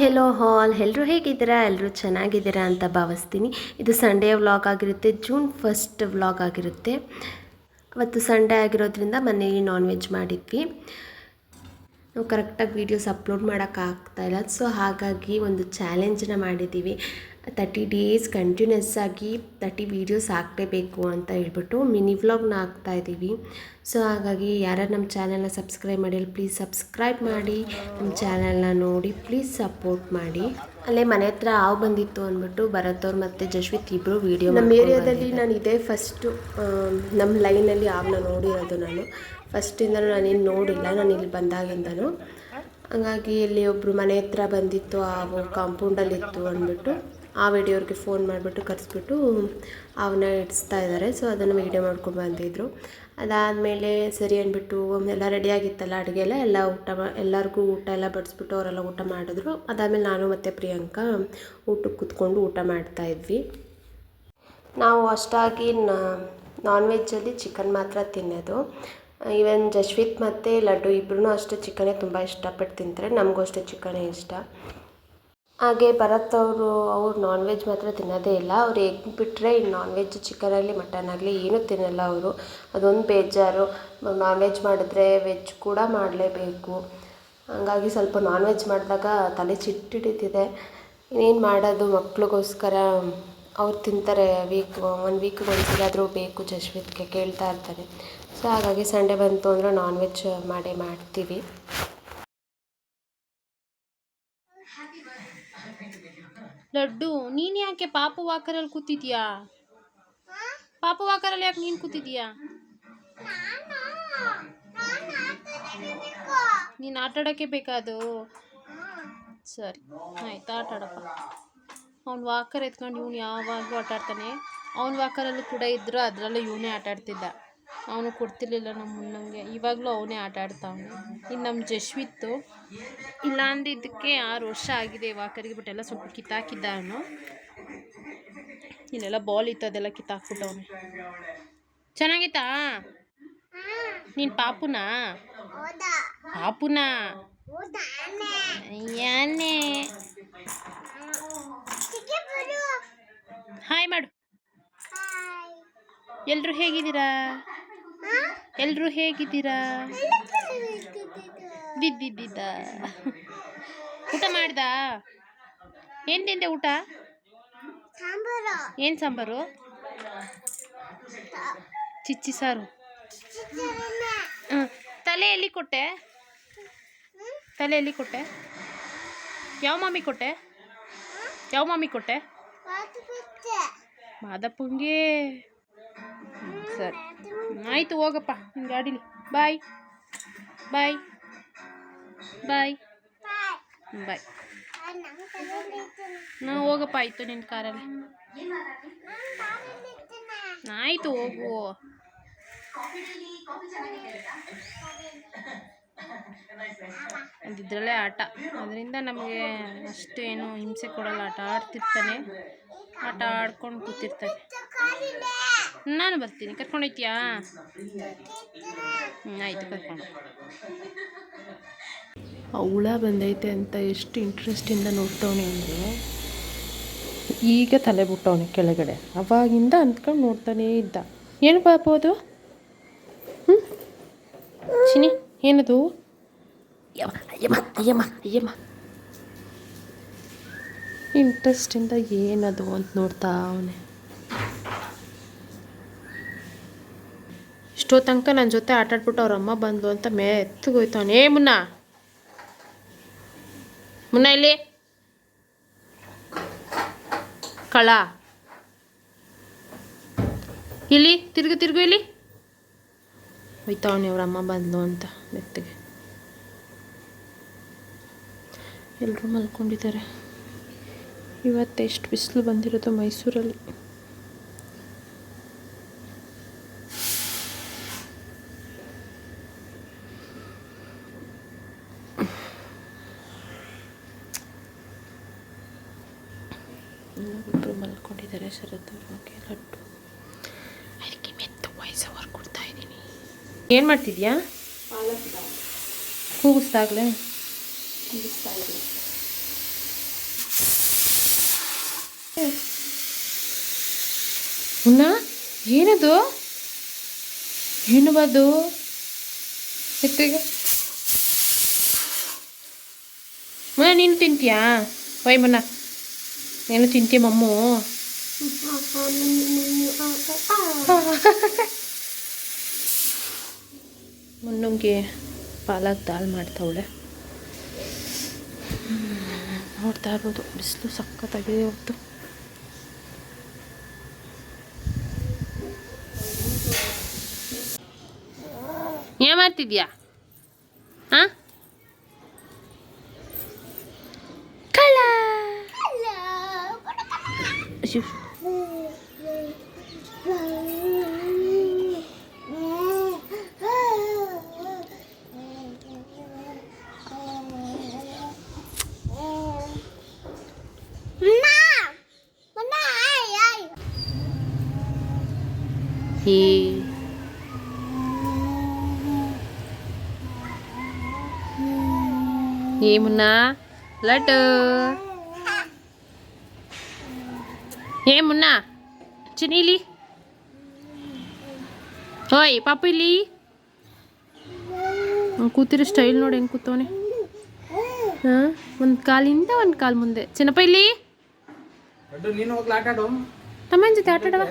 Hello ಹಾಲ್ ಎಲ್ಲರೂ ಹೇಗಿದ್ದೀರಾ? ಎಲ್ಲರೂ ಚೆನ್ನಾಗಿದ್ದೀರಾ ಅಂತ ಭಾವಿಸ್ತೀನಿ. ಇದು ಸಂಡೇ ವ್ಲಾಗ್ ಆಗಿರುತ್ತೆ. ಜೂನ್ ಫಸ್ಟ್ ವ್ಲಾಗ್ ಆಗಿರುತ್ತೆ. ಅವತ್ತು ಸಂಡೇ ಆಗಿರೋದ್ರಿಂದ ಮನೆಯಲ್ಲಿ ನಾನ್ ವೆಜ್ ಮಾಡಿದ್ವಿ. ನಾವು ಕರೆಕ್ಟಾಗಿ ವೀಡಿಯೋಸ್ ಅಪ್ಲೋಡ್ ಮಾಡೋಕ್ಕಾಗ್ತಾಯಿಲ್ಲ ಸೊ ಹಾಗಾಗಿ ಒಂದು ಚಾಲೆಂಜನ್ನ ಮಾಡಿದ್ದೀವಿ. ತರ್ಟಿ ಡೇಸ್ ಕಂಟಿನ್ಯೂಸ್ ಆಗಿ ತರ್ಟಿ ವೀಡಿಯೋಸ್ ಹಾಕಲೇಬೇಕು ಅಂತ ಹೇಳ್ಬಿಟ್ಟು ಮಿನಿ ವ್ಲಾಗ್ನ ಹಾಕ್ತಾ ಇದ್ದೀವಿ. ಸೊ ಹಾಗಾಗಿ ಯಾರ್ಯಾರು ನಮ್ಮ ಚಾನಲ್ನ ಸಬ್ಸ್ಕ್ರೈಬ್ ಮಾಡಿಲ್ಲ ಪ್ಲೀಸ್ ಸಬ್ಸ್ಕ್ರೈಬ್ ಮಾಡಿ. ನಮ್ಮ ಚಾನಲ್ನ ನೋಡಿ ಪ್ಲೀಸ್ ಸಪೋರ್ಟ್ ಮಾಡಿ. ಅಲ್ಲೇ ಮನೆ ಹತ್ರ ಹಾವು ಬಂದಿತ್ತು ಅಂದ್ಬಿಟ್ಟು ಭರತ್ ಅವ್ರು ಮತ್ತು ಜಶ್ವಿತ್ ಇಬ್ಬರು ವೀಡಿಯೋ ನಮ್ಮ ಏರಿಯಾದಲ್ಲಿ ನಾನು ಇದೇ ಫಸ್ಟು ನಮ್ಮ ಲೈನಲ್ಲಿ ಹಾವನ್ನ ನೋಡಿರೋದು ನಾನು. ಫಸ್ಟಿಂದನೂ ನಾನೇನು ನೋಡಿಲ್ಲ ನಾನು ಇಲ್ಲಿ ಬಂದಾಗಿಂದನೂ. ಹಾಗಾಗಿ ಇಲ್ಲಿ ಒಬ್ಬರು ಮನೆ ಹತ್ರ ಬಂದಿತ್ತು ಹಾವು ಕಾಂಪೌಂಡಲ್ಲಿತ್ತು ಅಂದ್ಬಿಟ್ಟು. ಆ ವಿಡಿಯೋರಿಗೆ ಫೋನ್ ಮಾಡಿಬಿಟ್ಟು ಕರೆಸ್ಬಿಟ್ಟು ಅವನ್ನ ಇಡಿಸ್ತಾ ಇದ್ದಾರೆ. ಸೊ ಅದನ್ನು ವೀಡಿಯೋ ಮಾಡ್ಕೊಂಡು ಬಂದಿದ್ದರು ಅದಾದಮೇಲೆ ಸರಿ ಅಂದ್ಬಿಟ್ಟು ಎಲ್ಲ ರೆಡಿಯಾಗಿತ್ತಲ್ಲ ಅಡುಗೆ ಎಲ್ಲ ಎಲ್ಲ ಊಟ ಎಲ್ಲರಿಗೂ ಊಟ ಎಲ್ಲ ಬಡಿಸ್ಬಿಟ್ಟು ಅವರೆಲ್ಲ ಊಟ ಮಾಡಿದ್ರು. ಅದಾದಮೇಲೆ ನಾನು ಮತ್ತು ಪ್ರಿಯಾಂಕಾ ಊಟಕ್ಕೆ ಕೂತ್ಕೊಂಡು ಊಟ ಮಾಡ್ತಾ ಇದ್ವಿ. ನಾವು ಅಷ್ಟಾಗಿ ನಾನ್ ವೆಜ್ಜಲ್ಲಿ ಚಿಕನ್ ಮಾತ್ರ ತಿನ್ನೋದು. ಈವನ್ ಜಶ್ವಿತ್ ಮತ್ತು ಲಡ್ಡು ಇಬ್ಬರೂ ಅಷ್ಟೇ ಚಿಕನೇ ತುಂಬ ಇಷ್ಟಪಟ್ಟು ತಿಂತಾರೆ. ನಮಗೂ ಅಷ್ಟೇ ಚಿಕನೇ ಇಷ್ಟ. ಹಾಗೆ ಭರತ್ ಅವರು, ಅವ್ರು ನಾನ್ ವೆಜ್ ಮಾತ್ರ ತಿನ್ನೋದೇ ಇಲ್ಲ. ಅವ್ರು ಎಗ್ ಬಿಟ್ಟರೆ ಇನ್ನು ನಾನ್ ವೆಜ್ ಚಿಕನ್ ಆಗಲಿ ಮಟನ್ ಆಗಲಿ ಏನೂ ತಿನ್ನಲ್ಲ ಅವರು. ಅದೊಂದು ಬೇಜಾರು. ನಾನ್ ವೆಜ್ ಮಾಡಿದ್ರೆ ವೆಜ್ ಕೂಡ ಮಾಡಲೇಬೇಕು. ಹಾಗಾಗಿ ಸ್ವಲ್ಪ ನಾನ್ ವೆಜ್ ಮಾಡಿದಾಗ ತಲೆ ಚಿಟ್ಟಿಡಿತಿದೆ. ಇನ್ನೇನು ಮಾಡೋದು? ಮಕ್ಳಿಗೋಸ್ಕರ ಅವ್ರು ತಿಂತಾರೆ ವೀಕ್ ಒನ್ ವೀಕ್ಗೆ ಒಂದ್ಸಲ ಬೇಕು ಜಶ್ವಿತ್ಗೆ ಕೇಳ್ತಾ ಇರ್ತಾರೆ. ಸೊ ಹಾಗಾಗಿ ಸಂಡೇ ಬಂತು ಅಂದರೆ ನಾನ್ ವೆಜ್ ಮಾಡೇ ಮಾಡ್ತೀವಿ. ಲಡ್ಡು, ನೀನ್ ಯಾಕೆ ಪಾಪು ವಾಕರಲ್ಲಿ ಕೂತಿದ್ಯಾ? ಪಾಪು ವಾಕರಲ್ಲಿ ಯಾಕೆ ನೀನ್ ಕೂತಿದ್ಯಾ? ನೀನ್ ಆಟ ಆಡಕ್ಕೆ ಬೇಕಾದು? ಸರಿ, ಆಯ್ತು, ಆಟ ಆಡಪ್ಪ. ಅವ್ನು ವಾಕರ್ ಎತ್ಕೊಂಡು ಇವ್ನು ಯಾವಾಗಲೂ ಆಟ ಆಡ್ತಾನೆ. ಅವ್ನ ವಾಕರಲ್ಲೂ ಕೂಡ ಇದ್ರು, ಅದರಲ್ಲೂ ಇವನೇ ಆಟ ಆಡ್ತಿದ್ದ. ಅವನು ಕೊಡ್ತಿರ್ಲಿಲ್ಲ ನಮ್ಮ ಮುನ್ನಂಗೆ ಇವಾಗಲೂ ಅವನೇ ಆಟ ಆಡ್ತಾವನೆ. ಇನ್ನು ನಮ್ಮ ಜಶ್ವಿತ್ತು. ಇಲ್ಲ ಅಂದಿದ್ದಕ್ಕೆ ಆರು ವರ್ಷ ಆಗಿದೆ ವಾಕರಿಗೆ ಬಿಟ್ಟೆಲ್ಲ ಸ್ವಲ್ಪ ಕಿತ್ತಾಕಿದ್ದ ಅವನು ಇಲ್ಲೆಲ್ಲ ಬಾಲ್ ಇತ್ತು ಅದೆಲ್ಲ ಕಿತ್ತಾಕ್ಬಿಟ್ಟವನು. ಚೆನ್ನಾಗಿತ್ತಾ? ನೀನು ಪಾಪುನಾ? ಪಾಪುನಾ? ಹಾಯ್ ಮಾಡು. ಎಲ್ರು ಹೇಗಿದ್ದೀರಾ? ಎಲ್ರು ಹೇಗಿದ್ದೀರಾ? ದಿದ್ದಿದ್ದಿದ್ದ ಊಟ ಮಾಡ್ದ? ಏನು ತಿಂದೆ ಊಟ? ಏನು ಸಾಂಬಾರು? ಚಿಚ್ಚಿ ಸಾರು. ತಲೆಯಲ್ಲಿ ತಲೆ ಎಲ್ಲಿ ಕೊಟ್ಟೆ? ತಲೆಯಲ್ಲಿ ಕೊಟ್ಟೆ? ಯಾವ ಮಾಮಿ ಕೊಟ್ಟೆ? ಯಾವ ಮಾಮಿ ಕೊಟ್ಟೆ? ಮಾದಪ್ಪಂಗೆ. ಸರಿ. ಆಯಿತು, ಹೋಗಪ್ಪ. ನಿನ್ನ ಗಾಡೀಲಿ ಬಾಯ್. ಬಾಯ್. ಬಾಯ್. ಬಾಯ್. ನಾ ಹೋಗಪ್ಪ, ಆಯಿತು ನಿನ್ನ ಕಾರಲ್ಲಿ. ಆಯಿತು, ಹೋಗು. ಅದಿದ್ರಲ್ಲೇ ಆಟ. ಅದರಿಂದ ನಮಗೆ ಅಷ್ಟು ಏನು ಹಿಂಸೆ ಕೊಡಲ್ಲ. ಆಟ ಆಡ್ತಿರ್ತಾನೆ. ಆಟ ಆಡ್ಕೊಂಡು ಕೂತಿರ್ತಾನೆ. ನಾನು ಬರ್ತೀನಿ. ಕರ್ಕೊಂಡೋಯ್ತೀಯಾ? ಹ್ಞೂ ಆಯಿತು, ಕರ್ಕೊಂಡು. ಹುಳ ಬಂದೈತೆ ಅಂತ ಎಷ್ಟು ಇಂಟ್ರೆಸ್ಟಿಂದ ನೋಡ್ತವನೆ ಅಂದರೆ. ಈಗ ತಲೆ ಬಿಟ್ಟವನೆ ಕೆಳಗಡೆ. ಅವಾಗಿಂದ ಅಂದ್ಕೊಂಡು ನೋಡ್ತಾನೇ ಇದ್ದ. ಏನು ಬಾಬೋದು ಅದು? ಚಿನಿ ಏನದು? ಇಂಟ್ರೆಸ್ಟಿಂದ ಏನದು ಅಂತ ನೋಡ್ತಾ ಅವನೇ ಇಷ್ಟೋ ತನಕ ನನ್ನ ಜೊತೆ ಆಟಾಡ್ಬಿಟ್ಟು ಅವ್ರ ಅಮ್ಮ ಬಂದು ಅಂತ ಮೇ ಏ ಮುನ್ನ. ಮುನ್ನ ಇಲ್ಲಿ. ಕಳ. ಇಲ್ಲಿ, ತಿರುಗು ತಿರುಗು ಇಲ್ಲಿ. ಹೋಯ್ತವನೇ ಅವ್ರ ಅಮ್ಮ ಬಂದ್ಲು ಅಂತ ಮೆತ್ತಗೆ ಎಲ್ಲರೂ ಮಲ್ಕೊಂಡಿದ್ದಾರೆ. ಇವತ್ತು ಎಷ್ಟು ಬಿಸಿಲು ಬಂದಿರೋದು ಮೈಸೂರಲ್ಲಿ. ಹಾಕಿದ್ದಾರೆ ಶರತ್ ಅವ್ರ. ಲಡ್ಡು. ಅದಕ್ಕೆ ಮೆತ್ತ ವಯಸ್ಸವ್ರು ಕೊಡ್ತಾ ಇದ್ದೀನಿ. ಏನು ಮಾಡ್ತಿದ್ಯಾ? ಕೂಗಿಸ್ದಾಗಲೇ? ಕೂಗಿಸ್ತಾ ಮುನ್ನ ಏನದು? ಏನು ಬದು? ಎತ್ತಿಗೆ? ಮುನ್ನ ನೀನು ತಿಂತೀಯಾ? ವೈ ಮುನ್ನ. ನೀನು ತಿಂತೀಯ ಮಮ್ಮು? ಮುನ್ನಂಗೆ ಪಾಲಕ್ ದಾಲ್ ಮಾಡ್ತಾವಳೆ. ನೋಡ್ತಾ ಇರ್ಬೋದು. ಬಿಸಿಲು ಸಖತ್ತಾಗಿದೆ ಇವತ್ತು. ಏನ್ ಮಾಡ್ತಿದ್ಯಾ? ಹಾ? ಕಳ್ಳ. ఏ మున్నా లడ్డు ఏమున్నా చినీలి ಓಯ್ ಪಾಪು ಇಲ್ಲಿ ಅವ್ನ್ ಕೂತಿರೋ ಸ್ಟೈಲ್ ನೋಡಿ ಹೆಂಗೆ ಕೂತವನೆ ಹಾಂ ಒಂದು ಕಾಲಿಂದ ಒಂದು ಕಾಲು ಮುಂದೆ ಚಿನ್ನಪ್ಪ ಇಲ್ಲಿ ಲಡ್ಡು ನೀನು ಹೋಗ್ಲಿ ಆಟ ಆಡು ತಮ್ಮನ ಜೊತೆ ಆಟ ಆಡವ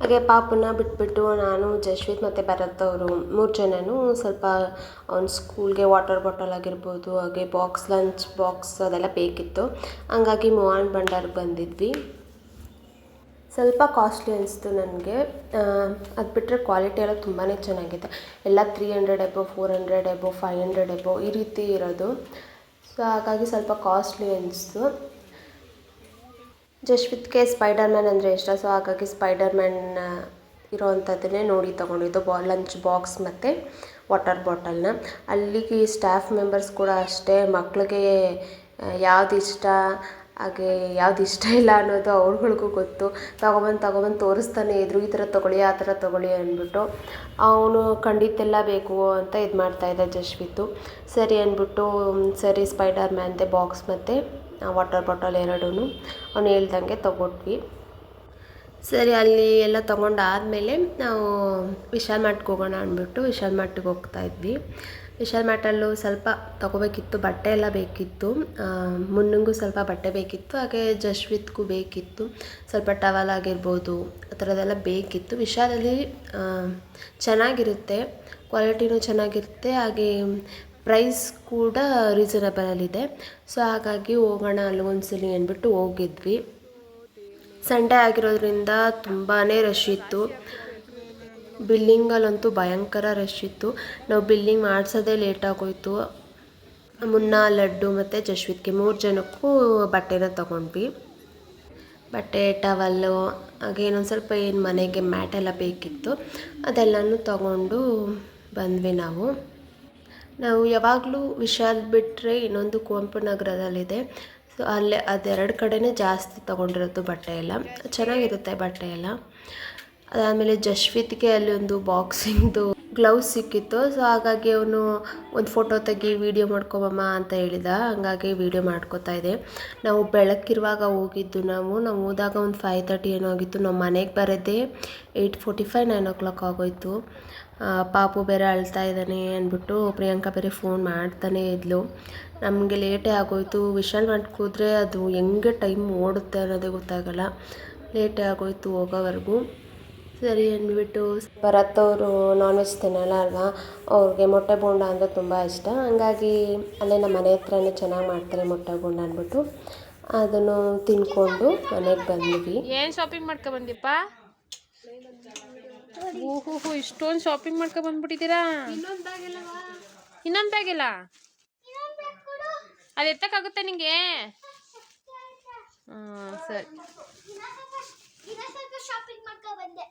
ಹಾಗೆ ಪಾಪನ ಬಿಟ್ಬಿಟ್ಟು ನಾನು ಜಶ್ವಿತ್ ಮತ್ತು ಭರತ್ ಅವರು ಮೂರು ಜನನು ಸ್ವಲ್ಪ ಅವ್ನ ಸ್ಕೂಲ್ಗೆ ವಾಟರ್ ಬಾಟಲ್ ಆಗಿರ್ಬೋದು, ಹಾಗೆ ಬಾಕ್ಸ್ ಲಂಚ್ ಬಾಕ್ಸ್ ಅದೆಲ್ಲ ಬೇಕಿತ್ತು. ಹಂಗಾಗಿ ಮೋಹನ್ ಭಂಡಾರ್ ಬಂದಿದ್ವಿ. ಸ್ವಲ್ಪ ಕಾಸ್ಟ್ಲಿ ಅನಿಸ್ತು ನನಗೆ. ಅದು ಬಿಟ್ಟರೆ ಕ್ವಾಲಿಟಿ ಎಲ್ಲ ತುಂಬಾ ಚೆನ್ನಾಗಿದೆ. ಎಲ್ಲ three hundred above four hundred above five hundred above ಈ ರೀತಿ ಇರೋದು. ಸೊ ಹಾಗಾಗಿ ಸ್ವಲ್ಪ ಕಾಸ್ಟ್ಲಿ ಅನಿಸ್ತು. ಜಶ್ವಿತ್ಗೆ ಸ್ಪೈಡರ್ ಮ್ಯಾನ್ ಅಂದರೆ ಇಷ್ಟ ಸೊ ಹಾಗಾಗಿ ಸ್ಪೈಡರ್ ಮ್ಯಾನ್ ಇರೋವಂಥದ್ದನ್ನೇ ನೋಡಿ ತೊಗೊಂಡಿದ್ದು. ಬಾ ಲಂಚ್ ಬಾಕ್ಸ್ ಮತ್ತು ವಾಟರ್ ಬಾಟಲ್ನ ಅಲ್ಲಿಗೆ ಸ್ಟಾಫ್ ಮೆಂಬರ್ಸ್ ಕೂಡ ಅಷ್ಟೇ, ಮಕ್ಳಿಗೆ ಯಾವ್ದು ಇಷ್ಟ ಹಾಗೆ ಯಾವ್ದು ಇಷ್ಟ ಇಲ್ಲ ಅನ್ನೋದು ಅವ್ರುಗಳಿಗೂ ಗೊತ್ತು. ತಗೊಬಂದು, ತೊಗೊಬಂದು ತೋರಿಸ್ತಾನೆ ಇದ್ರು, ಈ ಥರ ತೊಗೊಳ್ಳಿ, ಆ ಥರ ತೊಗೊಳ್ಳಿ ಅಂದ್ಬಿಟ್ಟು ಅವನು ಖಂಡಿತೆಲ್ಲ ಬೇಕು ಅಂತ ಇದು ಮಾಡ್ತಾಯಿದ್ದ ಜಶ್ವಿತ್ತು. ಸರಿ ಅಂದ್ಬಿಟ್ಟು ಸರಿ ಸ್ಪೈಡರ್ ಮ್ಯಾನ್ದೆ ಬಾಕ್ಸ್ ಮತ್ತು ವಾಟರ್ ಬಾಟಲ್ ಎರಡೂ ಅವ್ನು ಹೇಳ್ದಂಗೆ ತೊಗೊಟ್ವಿ. ಸರಿ, ಅಲ್ಲಿ ಎಲ್ಲ ತೊಗೊಂಡಾದಮೇಲೆ ನಾವು ವಿಶಾಲ್ ಮಾರ್ಟ್ಗೆ ಹೋಗೋಣ ಅಂದ್ಬಿಟ್ಟು ವಿಶಾಲ್ ಮಾರ್ಟಿಗೆ ಹೋಗ್ತಾ ಇದ್ವಿ. ವಿಶಾಲ್ ಮಾರ್ಟಲ್ಲೂ ಸ್ವಲ್ಪ ತೊಗೋಬೇಕಿತ್ತು, ಬಟ್ಟೆ ಎಲ್ಲ ಬೇಕಿತ್ತು. ಮುನ್ನಂಗೂ ಸ್ವಲ್ಪ ಬಟ್ಟೆ ಬೇಕಿತ್ತು, ಹಾಗೆ ಜಶ್ವಿತ್ಗೂ ಬೇಕಿತ್ತು. ಸ್ವಲ್ಪ ಟವಲ್ ಆಗಿರ್ಬೋದು, ಆ ಥರದ್ದೆಲ್ಲ ಬೇಕಿತ್ತು. ವಿಶಾಲಲ್ಲಿ ಚೆನ್ನಾಗಿರುತ್ತೆ, ಕ್ವಾಲಿಟಿನೂ ಚೆನ್ನಾಗಿರುತ್ತೆ, ಹಾಗೆ ಪ್ರೈಸ್ ಕೂಡ ರೀಸನಬಲಲ್ಲಿದೆ ಸೊ ಹಾಗಾಗಿ ಹೋಗೋಣ ಅಲ್ಲಿ ಒಂದ್ಸಲಿ ಅಂದ್ಬಿಟ್ಟು ಹೋಗಿದ್ವಿ. ಸಂಡೇ ಆಗಿರೋದ್ರಿಂದ ತುಂಬಾ ರಶ್ ಇತ್ತು. ಬಿಲ್ಲಿಂಗಲ್ಲಂತೂ ಭಯಂಕರ ರಶ್ ಇತ್ತು. ನಾವು ಬಿಲ್ಲಿಂಗ್ ಮಾಡಿಸೋದೇ ಲೇಟ್ ಆಗೋಯ್ತು. ಮುನ್ನ, ಲಡ್ಡು ಮತ್ತು ಜಶ್ವಿತ್ಗೆ ಮೂರು ಜನಕ್ಕೂ ಬಟ್ಟೆನ ತೊಗೊಂಡ್ವಿ. ಬಟ್ಟೆ ಟವಲ್ಲು ಹಾಗೆ ಇನ್ನೊಂದು ಸ್ವಲ್ಪ ಏನು ಮನೆಗೆ ಮ್ಯಾಟೆಲ್ಲ ಬೇಕಿತ್ತು, ಅದೆಲ್ಲನೂ ತಗೊಂಡು ಬಂದ್ವಿ ನಾವು. ನಾವು ಯಾವಾಗಲೂ ವಿಶಾಲ್ ಬಿಟ್ಟರೆ ಇನ್ನೊಂದು ಕುವೆಂಪು ನಗರದಲ್ಲಿದೆ. ಸೊ ಅಲ್ಲೇ ಅದೆರಡು ಕಡೆನೇ ಜಾಸ್ತಿ ತೊಗೊಂಡಿರೋದು ಬಟ್ಟೆ ಎಲ್ಲ. ಚೆನ್ನಾಗಿರುತ್ತೆ ಬಟ್ಟೆ ಎಲ್ಲ. ಅದಾದಮೇಲೆ ಜಶ್ವಿತ್ಗೆ ಅಲ್ಲಿ ಒಂದು ಬಾಕ್ಸಿಂಗ್ದು ಗ್ಲೌಸ್ ಸಿಕ್ಕಿತ್ತು. ಸೊ ಹಾಗಾಗಿ ಅವನು ಒಂದು ಫೋಟೋ ತೆಗಿ ವೀಡಿಯೋ ಮಾಡ್ಕೊಬಮ್ಮ ಅಂತ ಹೇಳಿದ. ಹಂಗಾಗಿ ವೀಡಿಯೋ ಮಾಡ್ಕೋತಾ ಇದೆ. ನಾವು ಬೆಳಕಿರುವಾಗ ಹೋಗಿದ್ದು ನಾವು. ನಾವು ಹೋದಾಗ ಒಂದು ಫೈವ್ ತರ್ಟಿ ಏನೋ ಆಗಿತ್ತು. ನಮ್ಮ ಮನೆಗೆ ಬರೋದೇ eight forty five nine o'clock ಆಗೋಯ್ತು ಪಾಪು ಬೇರೆ ಅಳ್ತಾ ಇದ್ದಾನೆ ಅಂದ್ಬಿಟ್ಟು ಪ್ರಿಯಾಂಕಾ ಬೇರೆ ಫೋನ್ ಮಾಡ್ತಾನೇ ಇದ್ಲು. ನಮಗೆ ಲೇಟೇ ಆಗೋಯ್ತು. ವಿಶಾಲ್ ಕೂತ್ರೆ ಅದು ಹೆಂಗೆ ಟೈಮ್ ಓಡುತ್ತೆ ಅನ್ನೋದೇ ಗೊತ್ತಾಗಲ್ಲ. ಲೇಟೇ ಆಗೋಯ್ತು ಹೋಗೋವರೆಗೂ. ಸರಿ ಅಂದ್ಬಿಟ್ಟು ಭರತ್ ಅವರು ನಾನ್ ವೆಜ್ ತಿನ್ನಲ್ಲ ಅಲ್ವಾ? ಅವ್ರಿಗೆ ಮೊಟ್ಟೆ ಬೋಂಡ ಅಂದರೆ ತುಂಬ ಇಷ್ಟ. ಹಂಗಾಗಿ ಅಲ್ಲೇ ನಮ್ಮ ಮನೆ ಹತ್ರನೇ ಚೆನ್ನಾಗಿ ಮಾಡ್ತಾರೆ ಮೊಟ್ಟೆ ಬೋಂಡ ಅಂದ್ಬಿಟ್ಟು. ಅದನ್ನು ತಿನ್ಕೊಂಡು ಮನೆಗೆ ಬಂದ್ವಿ. ಏನು ಶಾಪಿಂಗ್ ಮಾಡ್ಕೊ ಬಂದಿಪ್ಪ? ಓಹೋ ಇಷ್ಟೊಂದು ಶಾಪಿಂಗ್ ಮಾಡ್ಕೊ ಬಂದ್ಬಿಟ್ಟಿದ್ದೀರಾ? ಇನ್ನೊಂದು ಬ್ಯಾಗ್ ಇಲ್ಲ ಅದು ಎತ್ತಕ್ಕಾಗುತ್ತೆ ನಿಮಗೆ ಹಾಂ ಸರಿ. ಶಾಪಿಂಗ್ ಮಾಡ್ಕೊ ಬಂದೆ.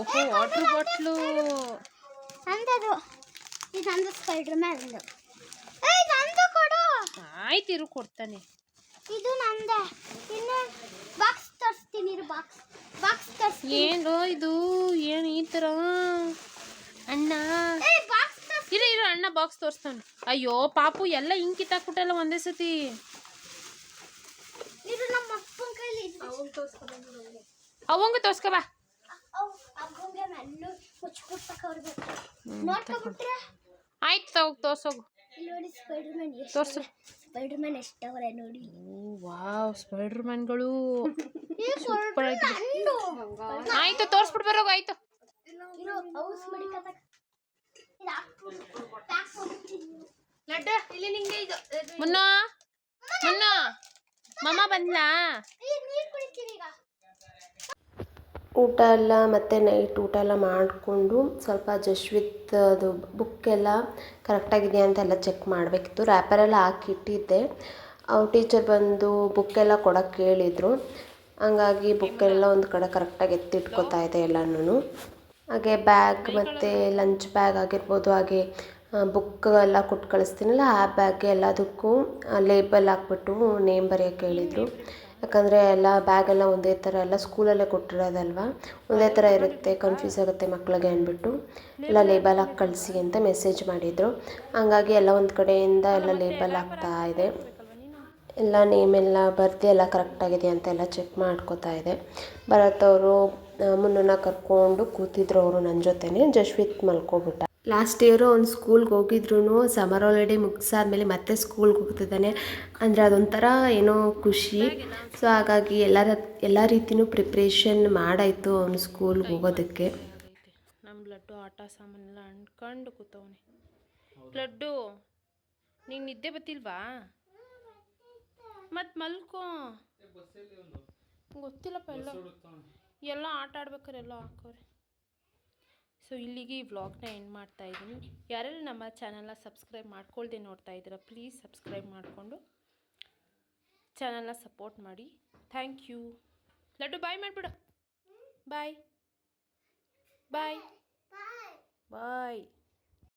ಓಹೋ ವಾಟ್ರ್ ಬಾಟ್ಲು ನಂದದು. ಇದು ನಂದು ಸ್ಪೈಡರ್ ಮ್ಯಾನ್ ಏಯ್ ನಂದು ಕೊಡು. ಆಯ್ತು ಇರು ಕೊಡ್ತಾನೆ. ಇದು ನಂದೆ. ಇನ್ನು ಬಾಕ್ಸ್ ತರ್ಸ್ತೀನಿ ಇರು ಬಾಕ್ಸ್ ಬಾಕ್ಸ್ ತರಿಸ್ತೀನಿ. ಏನು ಇದು ಏನು ಈ ಥರ ಅಣ್ಣ. ಇರು ಇರು ಅಣ್ಣ ಬಾಕ್ಸ್ ತೋರಿಸ್ತಾನೆ. ಅಯ್ಯೋ ಪಾಪು ಎಲ್ಲ ಹಿಂಗೆ ಕಿತ್ತಾಕ್ಬಿಟ್ಟಲ್ಲ ಒಂದೇ ಸತಿ. ಅವಂಗ ತೋರ್ಸ್ಕೊ ಬಾ ಆಯ್ತು ತಗೋ ತೋರ್ಸೋಗು ಇಲ್ಲಿ ನೋಡಿ ಸ್ಪೈಡರ್ ಮ್ಯಾನ್ ತೋರ್ಸು. ಸ್ಪೈಡರ್ ಮ್ಯಾನ್ ಎಷ್ಟವರೆ ನೋಡಿ. ವಾವ್ ಸ್ಪೈಡರ್ ಮ್ಯಾನ್ಗಳು ಸೂಪರ್ ಆಗಿದೆ ಆಯ್ತು ತೋರ್ಸ್ಬಿಟ್ಟು ಬರೋಗು ಆಯ್ತು. ಲಡ್ಡು ಇಲ್ಲಿ ನಿಂಗೆ ಇದು. ಮುನ್ನ ಮುನ್ನ. ಮಮ್ಮ ಊಟ ಎಲ್ಲ ಮತ್ತು ನೈಟ್ ಊಟ ಎಲ್ಲ ಮಾಡಿಕೊಂಡು ಸ್ವಲ್ಪ ಜಶ್ವಿತ್ ಅದು ಬುಕ್ ಎಲ್ಲ ಕರೆಕ್ಟಾಗಿದೆಯಾ ಅಂತ ಎಲ್ಲ ಚೆಕ್ ಮಾಡಬೇಕಿತ್ತು. ರ್ಯಾಪರೆಲ್ಲ ಹಾಕಿಟ್ಟಿದ್ದೆ. ಅವ್ರ ಟೀಚರ್ ಬಂದು ಬುಕ್ ಎಲ್ಲ ಕೊಡೋಕ್ಕೆ ಹಂಗಾಗಿ ಬುಕ್ ಎಲ್ಲ ಒಂದು ಕಡೆ ಕರೆಕ್ಟಾಗಿ ಎತ್ತಿಟ್ಕೋತಾ ಇದೆ ಎಲ್ಲನೂ ಹಾಗೆ ಬ್ಯಾಗ್ ಮತ್ತು ಲಂಚ್ ಬ್ಯಾಗ್ ಆಗಿರ್ಬೋದು, ಹಾಗೆ ಬುಕ್ ಎಲ್ಲ ಕೊಟ್ಟು ಕಳಿಸ್ತೀನಲ್ಲ, ಆ ಬ್ಯಾಗ್ಗೆ ಎಲ್ಲದಕ್ಕೂ ಲೇಬಲ್ ಹಾಕ್ಬಿಟ್ಟು ನೇಮ್ ಬರೆಯೋಕ್ಕೆ ಹೇಳಿದರು. ಯಾಕಂದರೆ ಎಲ್ಲ ಬ್ಯಾಗೆಲ್ಲ ಒಂದೇ ಥರ ಎಲ್ಲ ಸ್ಕೂಲಲ್ಲೇ ಕೊಟ್ಟಿರೋದಲ್ವ? ಒಂದೇ ಥರ ಇರುತ್ತೆ ಕನ್ಫ್ಯೂಸ್ ಆಗುತ್ತೆ ಮಕ್ಕಳಿಗೆ ಅಂದ್ಬಿಟ್ಟು. ಎಲ್ಲ ಲೇಬಲ್ ಹಾಕಿ ಕಳಿಸಿ ಅಂತ ಮೆಸೇಜ್ ಮಾಡಿದರು. ಹಂಗಾಗಿ ಎಲ್ಲ ಒಂದು ಕಡೆಯಿಂದ ಎಲ್ಲ ಲೇಬಲ್ ಆಗ್ತಾ ಇದೆ. ಎಲ್ಲ ನೇಮ್ ಎಲ್ಲ ಬರ್ದು ಎಲ್ಲ ಕರೆಕ್ಟಾಗಿದೆ ಅಂತ ಎಲ್ಲ ಚೆಕ್ ಮಾಡ್ಕೋತಾ ಇದೆ. ಭರತ್ ಅವರು ಮುನ್ನ ಕರ್ಕೊಂಡು ಕೂತಿದ್ರು ಅವರು ನನ್ನ ಜೊತೆನೇ, ಜಶ್ವಿತ್ ಮಲ್ಕೊಬಿಟ್ಟ. ಲಾಸ್ಟ್ ಇಯರು ಅವ್ನು ಸ್ಕೂಲ್ಗೆ ಹೋಗಿದ್ರು ಸಮರ್ ಹಾಲಿಡೇ ಮುಗಿಸಾದ್ಮೇಲೆ ಮತ್ತೆ ಸ್ಕೂಲ್ಗೆ ಹೋಗ್ತಿದ್ದಾನೆ. ಅಂದರೆ ಅದೊಂಥರ ಏನೋ ಖುಷಿ. ಸೊ ಹಾಗಾಗಿ ಎಲ್ಲರ ಎಲ್ಲ ರೀತಿಯೂ ಪ್ರಿಪ್ರೇಷನ್ ಮಾಡಾಯಿತು ಅವ್ನು ಸ್ಕೂಲ್ಗೆ ಹೋಗೋದಕ್ಕೆ. ನಮ್ಮ ಲಡ್ಡು ಆಟ ಸಾಮಾನೆಲ್ಲ ಅಂಡ್ಕೊಂಡು ಕೂತವನೆ. ಲಡ್ಡು, ನೀನು ನಿದ್ದೆ ಬತ್ತಿಲ್ವಾ? ಮತ್ತು ಮಲ್ಕೋ. ಗೊತ್ತಿಲ್ಲಪ್ಪ ಎಲ್ಲ. ಎಲ್ಲ ಆಟ ಆಡ್ಬೇಕಾರೆ ಎಲ್ಲ ಹಾಕೋರೆ. ಸೊ ಇಲ್ಲಿಗೆ ಈ ವ್ಲಾಗ್ನ ಎಂಡ್ ಮಾಡ್ತಾ ಇದ್ದೀನಿ. ಯಾರೆಲ್ಲ ನಮ್ಮ ಚಾನಲ್ನ ಸಬ್ಸ್ಕ್ರೈಬ್ ಮಾಡ್ಕೊಳ್ದೆ ನೋಡ್ತಾ ಇದ್ದೀರಾ ಪ್ಲೀಸ್ ಸಬ್ಸ್ಕ್ರೈಬ್ ಮಾಡಿಕೊಂಡು ಚಾನಲ್ನ ಸಪೋರ್ಟ್ ಮಾಡಿ. Thank you Laddu bye ಮಾಡಿಬಿಡು. Bye bye bye